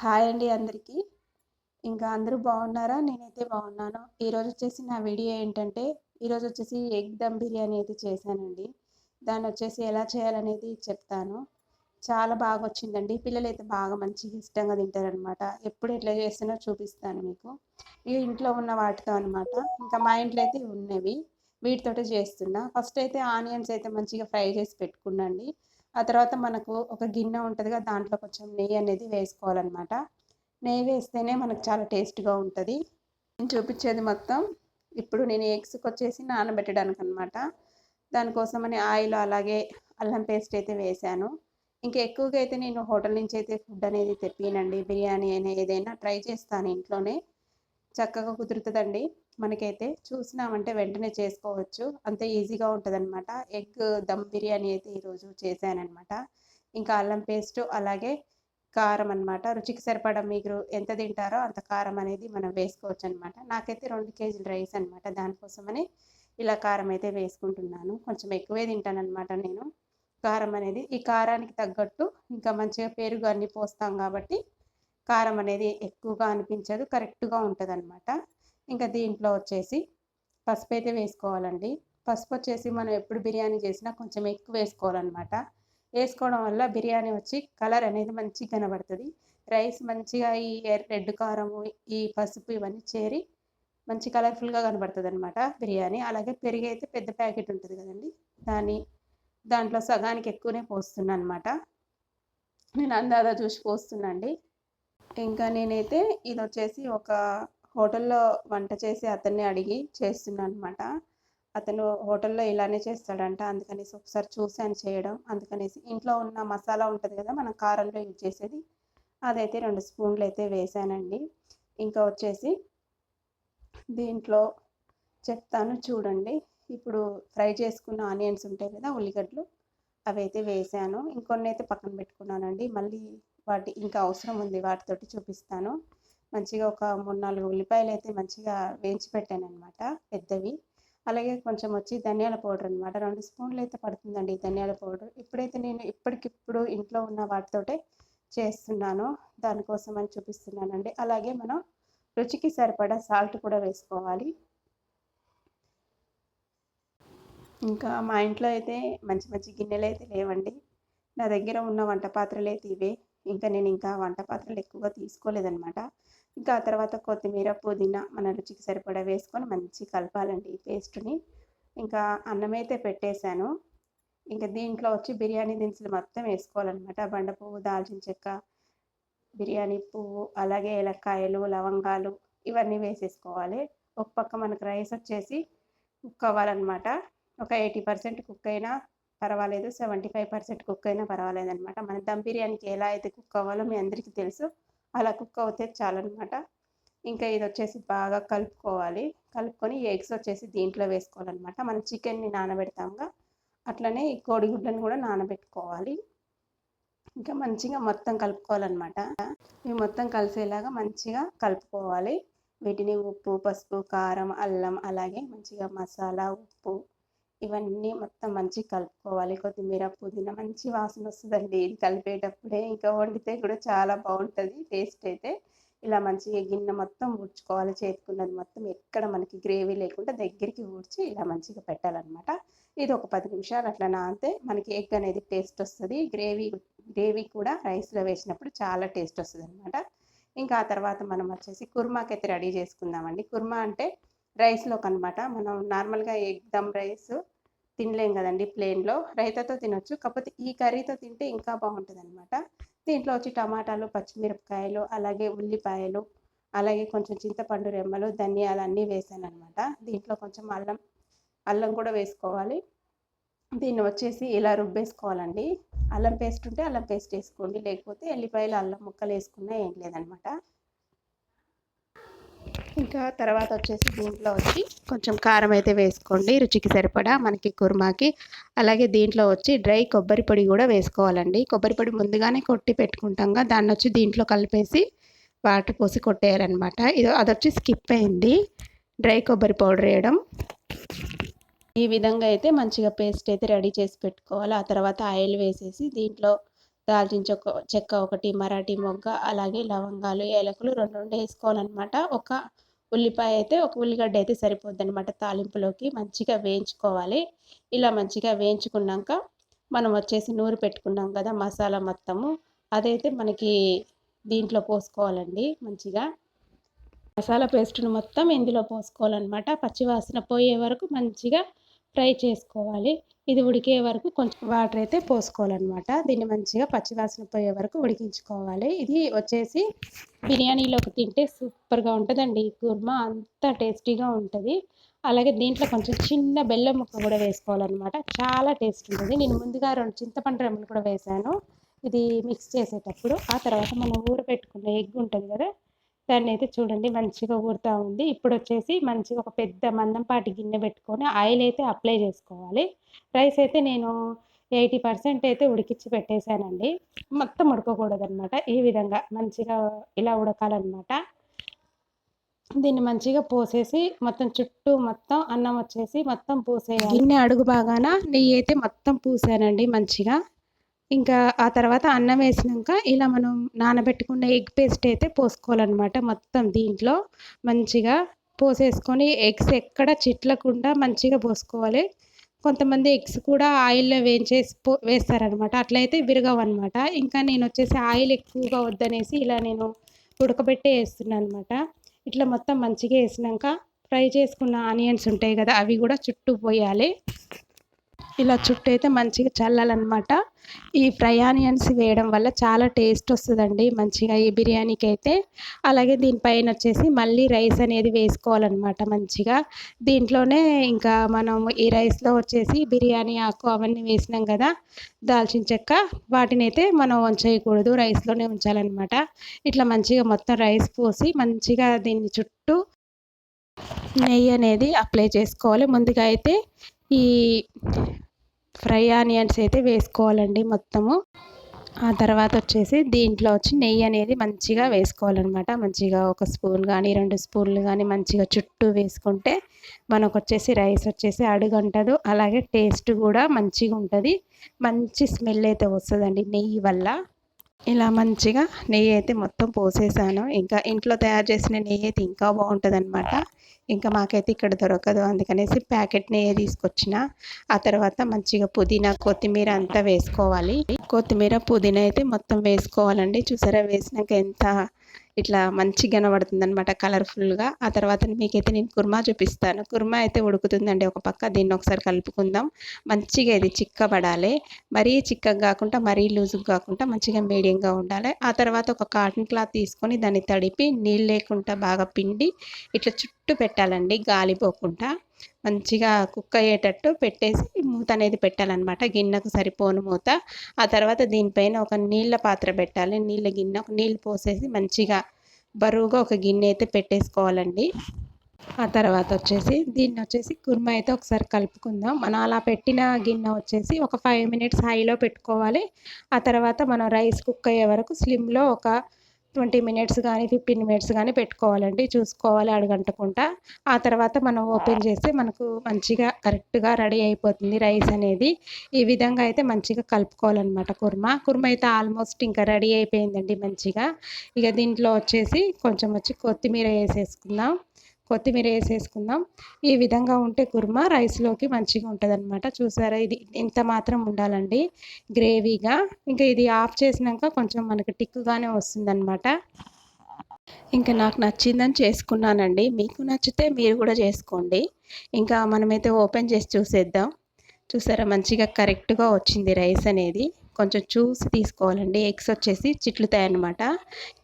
Hi అండి అందరికీ. ఇంకా అందరూ బాగున్నారా? నేనైతే బాగున్నాను. ఈరోజు వచ్చేసి నా వీడియో ఏంటంటే ఈరోజు వచ్చేసి ఎగ్ దమ్ బిర్యానీ అయితే చేశానండి. దాన్ని వచ్చేసి ఎలా చేయాలనేది చెప్తాను. చాలా బాగా వచ్చిందండి. పిల్లలు అయితే బాగా మంచిగా ఇష్టంగా తింటారనమాట ఎప్పుడు ఎట్లా చేస్తానో చూపిస్తాను మీకు. ఇక ఇంట్లో ఉన్న వాటితో అనమాట ఇంకా మా ఇంట్లో అయితే ఉన్నవి. వీటితోటే చేస్తున్నా. ఫస్ట్ అయితే ఆనియన్స్ అయితే మంచిగా ఫ్రై చేసి పెట్టుకున్నాండి. ఆ తర్వాత మనకు ఒక గిన్నె ఉంటుందిగా దాంట్లో కొంచెం నెయ్యి అనేది వేసుకోవాలన్నమాట. నెయ్యి వేస్తేనే మనకు చాలా టేస్ట్గా ఉంటుంది. నేను చూపించేది మొత్తం. ఇప్పుడు నేను ఎగ్స్కి వచ్చేసి నానబెట్టడానికి అనమాట దానికోసమని ఆయిల్ అలాగే అల్లం పేస్ట్ అయితే వేశాను ఇంకా ఎక్కువగా అయితే నేను హోటల్ నుంచి అయితే ఫుడ్ అనేది తెప్పినండి బిర్యానీ అయినా ఏదైనా ట్రై చేస్తాను ఇంట్లోనే. చక్కగా కుదురుతుందండి. మనకైతే చూసినామంటే వెంటనే చేసుకోవచ్చు. అంత ఈజీగా ఉంటుంది అనమాట ఎగ్ దమ్ బిర్యానీ అయితే ఈరోజు చేశానమాట ఇంకా అల్లం పేస్ట్ అలాగే కారం అనమాట రుచికి సరిపడా మీరు ఎంత తింటారో అంత కారం అనేది మనం వేసుకోవచ్చు అనమాట నాకైతే రెండు కేజీల రైస్ అనమాట దానికోసమని ఇలా కారం అయితే వేసుకుంటున్నాను. కొంచెం ఎక్కువే తింటానమాట నేను. కారం అనేది ఈ కారానికి తగ్గట్టు ఇంకా మంచిగా పెరుగు అన్నీ పోస్తాం కాబట్టి కారం అనేది ఎక్కువగా అనిపించదు. కరెక్ట్గా ఉంటుంది అనమాట ఇంకా దీంట్లో వచ్చేసి పసుపు అయితే వేసుకోవాలండి. పసుపు వచ్చేసి మనం ఎప్పుడు బిర్యానీ చేసినా కొంచెం ఎక్కువ వేసుకోవాలన్నమాట. వేసుకోవడం వల్ల బిర్యానీ వచ్చి కలర్ అనేది మంచిగా కనబడుతుంది. రైస్ మంచిగా ఈ రెడ్ కారము ఈ పసుపు ఇవన్నీ చేరి మంచి కలర్ఫుల్గా కనబడుతుంది అనమాట బిర్యానీ. అలాగే పెరిగి అయితే పెద్ద ప్యాకెట్ ఉంటుంది కదండి. దాని దాంట్లో సగానికి ఎక్కువనే పోస్తున్నా అనమాట నేను అందాదా చూసి పోస్తున్నా అండి. ఇంకా నేనైతే ఇది వచ్చేసి ఒక హోటల్లో వంట చేసి అతన్ని అడిగి చేస్తున్నాను అనమాట అతను హోటల్లో ఇలానే చేస్తాడంట అందుకనేసి ఒకసారి చూశాను చేయడం అందుకనేసి ఇంట్లో ఉన్న మసాలా ఉంటుంది కదా మనం కారంలో యూజ్ చేసేది అదైతే రెండు స్పూన్లు అయితే వేసానండి. ఇంకా వచ్చేసి దీంట్లో చెప్తాను చూడండి. ఇప్పుడు ఫ్రై చేసుకున్న ఆనియన్స్ ఉంటాయి కదా ఉల్లిగడ్డలు అవి అయితే వేసాను. ఇంకొన్ని అయితే పక్కన పెట్టుకున్నానండి. మళ్ళీ వాటి ఇంకా అవసరం ఉంది వాటితోటి చూపిస్తాను. మంచిగా ఒక మూడు నాలుగు ఉల్లిపాయలు అయితే మంచిగా వేయించి పెట్టాను అనమాట పెద్దవి. అలాగే కొంచెం వచ్చి ధనియాల పౌడర్ అనమాట రెండు స్పూన్లు అయితే పడుతుందండి ధనియాల పౌడర్. ఇప్పుడైతే నేను ఇప్పటికిప్పుడు ఇంట్లో ఉన్న వాటితోటే చేస్తున్నాను దానికోసం అని చూపిస్తున్నానండి. అలాగే మనం రుచికి సరిపడా సాల్ట్ కూడా వేసుకోవాలి. ఇంకా మా ఇంట్లో అయితే మంచి మంచి గిన్నెలు అయితే లేవండి. నా దగ్గర ఉన్న వంట పాత్రలు అయితే ఇవే. ఇంకా నేను ఇంకా వంట పాత్రలు ఎక్కువగా తీసుకోలేదనమాట ఇంకా ఆ తర్వాత కొత్తిమీర పుదీనా మన రుచికి సరిపడా వేసుకొని మంచి కలపాలండి ఈ పేస్ట్ని. ఇంకా అన్నం అయితే పెట్టేశాను. ఇంకా దీంట్లో వచ్చి బిర్యానీ దినుసులు మొత్తం వేసుకోవాలన్నమాట. బండ పువ్వు దాల్చిన చెక్క బిర్యానీ పువ్వు అలాగే ఏలక్కాయలు లవంగాలు ఇవన్నీ వేసేసుకోవాలి. ఒక పక్క మనకు రైస్ వచ్చేసి కుక్ అవ్వాలన్నమాట. ఒక ఎయిటీ పర్సెంట్ కుక్ అయినా పర్వాలేదు సెవెంటీ ఫైవ్ పర్సెంట్ కుక్ అయినా పర్వాలేదు అనమాట మన దమ్ బిర్యానీకి ఎలా అయితే కుక్ అవ్వాలో మీ అందరికీ తెలుసు. అలా కుక్ అవుతే చాలన్నమాట. ఇంకా ఇది వచ్చేసి బాగా కలుపుకోవాలి. కలుపుకొని ఎగ్స్ వచ్చేసి దీంట్లో వేసుకోవాలన్నమాట. మనం చికెన్ని నానబెడతాంగా అట్లనే ఈ కోడిగుడ్లను కూడా నానబెట్టుకోవాలి. ఇంకా మంచిగా మొత్తం కలుపుకోవాలన్నమాట. ఇవి మొత్తం కలిసేలాగా మంచిగా కలుపుకోవాలి. వీటిని ఉప్పు పసుపు కారం అల్లం అలాగే మంచిగా మసాలా ఉప్పు ఇవన్నీ మొత్తం మంచిగా కలుపుకోవాలి. కొత్తిమీర పుదీనా మంచి వాసన వస్తుందండి. ఇది కలిపేటప్పుడే ఇంకా వండితే కూడా చాలా బాగుంటుంది. టేస్ట్ అయితే ఇలా మంచిగా గిన్నె మొత్తం ఊడ్చుకోవాలి. చేతుకున్నది మొత్తం ఎక్కడ మనకి గ్రేవీ లేకుండా దగ్గరికి ఊడ్చి ఇలా మంచిగా పెట్టాలన్నమాట. ఇది ఒక పది నిమిషాలు అట్లా నానితే మనకి ఎగ్ అనేది టేస్ట్ వస్తుంది. గ్రేవీ గ్రేవీ కూడా రైస్లో వేసినప్పుడు చాలా టేస్ట్ వస్తుంది అనమాట ఇంకా ఆ తర్వాత మనం వచ్చేసి కుర్మాకి అయితే రెడీ చేసుకుందామండి. కుర్మా అంటే రైస్లోకి అనమాట మనం నార్మల్గా ఎగ్ దమ్ రైస్ తినలేం కదండి ప్లేన్లో రైతాతో తినొచ్చు. కాకపోతే ఈ కర్రీతో తింటే ఇంకా బాగుంటుంది అనమాట దీంట్లో వచ్చి టమాటాలు పచ్చిమిరపకాయలు అలాగే ఉల్లిపాయలు అలాగే కొంచెం చింతపండు రెమ్మలు ధనియాలు అన్నీ వేసాను అనమాట దీంట్లో కొంచెం అల్లం అల్లం కూడా వేసుకోవాలి. దీన్ని వచ్చేసి ఇలా రుబ్బేసుకోవాలండి. అల్లం పేస్ట్ ఉంటే అల్లం పేస్ట్ వేసుకోండి. లేకపోతే ఎల్లిపాయలు అల్లం ముక్కలు వేసుకున్నా ఏం లేదనమాట ఇంకా తర్వాత వచ్చేసి దీంట్లో వచ్చి కొంచెం కారం అయితే వేసుకోండి. రుచికి సరిపడా మనకి కుర్మాకి. అలాగే దీంట్లో వచ్చి డ్రై కొబ్బరి పొడి కూడా వేసుకోవాలండి. కొబ్బరి పొడి ముందుగానే కొట్టి పెట్టుకుంటాంగా దాన్ని వచ్చి దీంట్లో కలిపేసి వాటర్ పోసి కొట్టేయాలన్నమాట. ఇది అది వచ్చి స్కిప్ అయింది. డ్రై కొబ్బరి పౌడర్ వేయడం. ఈ విధంగా అయితే మంచిగా పేస్ట్ అయితే రెడీ చేసి పెట్టుకోవాలి. ఆ తర్వాత ఆయిల్ వేసేసి దీంట్లో దాల్చిన చెక్క చెక్క ఒకటి మరాఠీ మొగ్గ అలాగే లవంగాలు ఏలకులు రెండు రెండు వేసుకోవాలన్నమాట. ఒక ఉల్లిపాయ అయితే ఒక ఉల్లిగడ్డ అయితే సరిపోద్ది అనమాట తాలింపులోకి. మంచిగా వేయించుకోవాలి. ఇలా మంచిగా వేయించుకున్నాక మనం వచ్చేసి నూరు పెట్టుకున్నాం కదా మసాలా మొత్తము. అదైతే మనకి దీంట్లో పోసుకోవాలండి మంచిగా. మసాలా పేస్ట్ను మొత్తం ఇందులో పోసుకోవాలన్నమాట. పచ్చివాసన పోయే వరకు మంచిగా ఫ్రై చేసుకోవాలి. ఇది ఉడికే వరకు కొంచెం వాటర్ అయితే పోసుకోవాలన్నమాట. దీన్ని మంచిగా పచ్చివాసన పోయే వరకు ఉడికించుకోవాలి. ఇది వచ్చేసి బిర్యానీలోకి తింటే సూపర్గా ఉంటుందండి. ఈ కుర్మా అంత టేస్టీగా ఉంటుంది. అలాగే దీంట్లో కొంచెం చిన్న బెల్లం ముక్క కూడా వేసుకోవాలన్నమాట. చాలా టేస్ట్ ఉంటుంది. నేను ముందుగా రెండు చింతపండు రెమ్మలు కూడా వేసాను. ఇది మిక్స్ చేసేటప్పుడు ఆ తర్వాత మనం ఊర పెట్టుకున్న ఎగ్ ఉంటుంది కదా దాన్ని అయితే చూడండి మంచిగా ఊరుతూ ఉంది. ఇప్పుడు వచ్చేసి మంచిగా ఒక పెద్ద మందంపాటి గిన్నె పెట్టుకొని ఆయిల్ అయితే అప్లై చేసుకోవాలి. రైస్ అయితే నేను ఎయిటీ పర్సెంట్ అయితే ఉడికించి పెట్టేశానండి. మొత్తం ఉడకకూడదు అనమాట ఈ విధంగా మంచిగా ఇలా ఉడకాలన్నమాట. దీన్ని మంచిగా పోసేసి మొత్తం చుట్టూ మొత్తం అన్నం వచ్చేసి మొత్తం పూసేయాలి. గిన్నె అడుగు బాగాన నెయ్యి అయితే మొత్తం పూసానండి మంచిగా. ఇంకా ఆ తర్వాత అన్నం వేసినాక ఇలా మనం నానబెట్టుకున్న ఎగ్ పేస్ట్ అయితే పోసుకోవాలన్నమాట మొత్తం దీంట్లో. మంచిగా పోసేసుకొని ఎగ్స్ ఎక్కడ చిట్లకుండా మంచిగా పోసుకోవాలి. కొంతమంది ఎగ్స్ కూడా ఆయిల్లో వేయించేసి పో వేస్తారనమాట అట్లయితే విరగవన్నమాట. ఇంకా నేను వచ్చేసి ఆయిల్ ఎక్కువగా వద్దనేసి ఇలా నేను ఉడకబెట్టే వేస్తున్నాను అనమాట ఇట్లా మొత్తం మంచిగా వేసినాక ఫ్రై చేసుకున్న ఆనియన్స్ ఉంటాయి కదా అవి కూడా చుట్టూ పోయాలి ఇలా చుట్టూ అయితే మంచిగా చల్లాలన్నమాట. ఈ ఫ్రై ఆనియన్స్ వేయడం వల్ల చాలా టేస్ట్ వస్తుందండి మంచిగా ఈ బిర్యానీకి అయితే అలాగే దీనిపైన వచ్చేసి మళ్ళీ రైస్ అనేది వేసుకోవాలన్నమాట మంచిగా. దీంట్లోనే ఇంకా మనం ఈ రైస్లో వచ్చేసి బిర్యానీ ఆకు అవన్నీ వేసినాం కదా దాల్చిన చెక్క వాటిని అయితే మనం ఉంచేయకూడదు రైస్లోనే ఉంచాలన్నమాట. ఇట్లా మంచిగా మొత్తం రైస్ పోసి మంచిగా దీన్ని చుట్టూ నెయ్యి అనేది అప్లై చేసుకోవాలి. ముందుగా అయితే ఈ ఫ్రై ఆనియన్స్ అయితే వేసుకోవాలండి మొత్తము. ఆ తర్వాత వచ్చేసి దీంట్లో వచ్చి నెయ్యి అనేది మంచిగా వేసుకోవాలన్నమాట. మంచిగా ఒక స్పూన్ కానీ రెండు స్పూన్లు కానీ మంచిగా చుట్టూ వేసుకుంటే మనకు వచ్చేసి రైస్ వచ్చేసి అడుగంటదు. అలాగే టేస్ట్ కూడా మంచిగా ఉంటుంది మంచి స్మెల్ అయితే వస్తుందండి నెయ్యి వల్ల. ఇలా మంచిగా నెయ్యి అయితే మొత్తం పోసేసాను. ఇంకా ఇంట్లో తయారు చేసిన నెయ్యి అయితే ఇంకా బాగుంటుంది అనమాట ఇంకా మాకైతే ఇక్కడ దొరకదు. అందుకనేసి ప్యాకెట్ నెయ్యి తీసుకొచ్చిన. ఆ తర్వాత మంచిగా పుదీనా కొత్తిమీర అంతా వేసుకోవాలి. కొత్తిమీర పుదీనా అయితే మొత్తం వేసుకోవాలండి. చూసారా? వేసినాక ఎంత ఇట్లా మంచిగా కనబడుతుంది అనమాట కలర్ఫుల్గా. ఆ తర్వాత మీకైతే నేను కుర్మా చూపిస్తాను. కుర్మా అయితే ఉడుకుతుందండి. ఒక పక్క దీన్ని ఒకసారి కలుపుకుందాం. మంచిగా ఇది చిక్కబడాలి. మరీ చిక్కగా కాకుండా మరీ లూజుగా కాకుండా మంచిగా మీడియంగా ఉండాలి. ఆ తర్వాత ఒక కాటన్ క్లాత్ తీసుకొని దాన్ని తడిపి నీళ్ళు లేకుండా బాగా పిండి ఇట్లా చుట్టూ పెట్టాలండి. గాలిపోకుండా. మంచిగా కుక్ అయ్యేటట్టు పెట్టేసి మూత అనేది పెట్టాలన్నమాట. గిన్నెకు సరిపోను మూత. ఆ తర్వాత దీనిపైన ఒక నీళ్ళ పాత్ర పెట్టాలి. నీళ్ళ గిన్నె నీళ్ళు పోసేసి మంచిగా బరువుగా ఒక గిన్నె అయితే పెట్టేసుకోవాలండి. ఆ తర్వాత వచ్చేసి దీన్ని వచ్చేసి కుర్మా అయితే ఒకసారి కలుపుకుందాం. మనం అలా పెట్టిన గిన్నె వచ్చేసి ఒక ఫైవ్ మినిట్స్ హైలో పెట్టుకోవాలి. ఆ తర్వాత మనం రైస్ కుక్ అయ్యే వరకు స్లిమ్లో ఒక ట్వంటీ మినిట్స్ కానీ ఫిఫ్టీన్ మినిట్స్ కానీ పెట్టుకోవాలండి. చూసుకోవాలి అడగంటకుండా. ఆ తర్వాత మనం ఓపెన్ చేస్తే మనకు మంచిగా కరెక్ట్గా రెడీ అయిపోతుంది రైస్ అనేది. ఈ విధంగా అయితే మంచిగా కలుపుకోవాలన్నమాట కుర్మా. కుర్మా అయితే ఆల్మోస్ట్ ఇంకా రెడీ అయిపోయిందండి మంచిగా. ఇక దీంట్లో వచ్చేసి కొంచెం వచ్చి కొత్తిమీర వేసేసుకుందాం. కొత్తిమీర వేసేసుకుందాం. ఈ విధంగా ఉంటే కుర్మా రైస్లోకి మంచిగా ఉంటుంది అనమాట చూసారా? ఇది ఇంత మాత్రం ఉండాలండి. గ్రేవీగా. ఇంకా ఇది ఆఫ్ చేసినాక కొంచెం మనకి టిక్కుగానే వస్తుందన్నమాట. ఇంకా నాకు నచ్చిందని చేసుకున్నానండి. మీకు నచ్చితే మీరు కూడా చేసుకోండి. ఇంకా మనమైతే ఓపెన్ చేసి చూసేద్దాం. చూసారా? మంచిగా కరెక్ట్గా వచ్చింది రైస్ అనేది. కొంచెం చూసి తీసుకోవాలండి. ఎగ్స్ వచ్చేసి చిట్లుతాయి అనమాట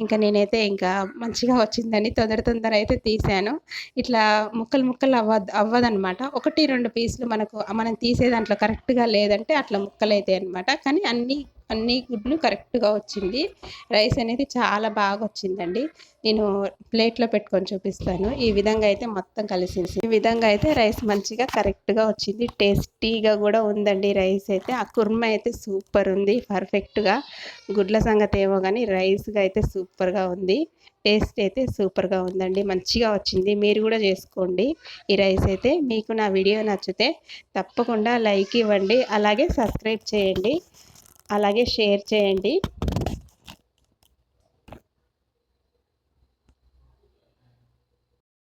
ఇంకా నేనైతే ఇంకా మంచిగా వచ్చిందని తొందర తొందర అయితే తీసాను. ఇట్లా ముక్కలు ముక్కలు అవ్వదు అవ్వదనమాట ఒకటి రెండు పీసులు మనకు మనం తీసే దాంట్లో కరెక్ట్గా లేదంటే అట్లా ముక్కలు అవుతాయి అనమాట కానీ అన్నీ అన్ని గుడ్లు కరెక్ట్గా వచ్చింది. రైస్ అనేది చాలా బాగా వచ్చిందండి. నేను ప్లేట్లో పెట్టుకొని చూపిస్తాను. ఈ విధంగా అయితే మొత్తం కలిసింది. ఈ విధంగా అయితే రైస్ మంచిగా కరెక్ట్గా వచ్చింది. టేస్టీగా కూడా ఉందండి రైస్ అయితే. ఆ కుర్మ అయితే సూపర్ ఉంది. పర్ఫెక్ట్గా గుడ్ల సంగతి ఏమో కానీ రైస్గా అయితే సూపర్గా ఉంది. టేస్ట్ అయితే సూపర్గా ఉందండి. మంచిగా వచ్చింది. మీరు కూడా చేసుకోండి ఈ రైస్ అయితే. మీకు నా వీడియో నచ్చితే తప్పకుండా లైక్ ఇవ్వండి. అలాగే సబ్స్క్రైబ్ చేయండి. అలాగే షేర్ చేయండి.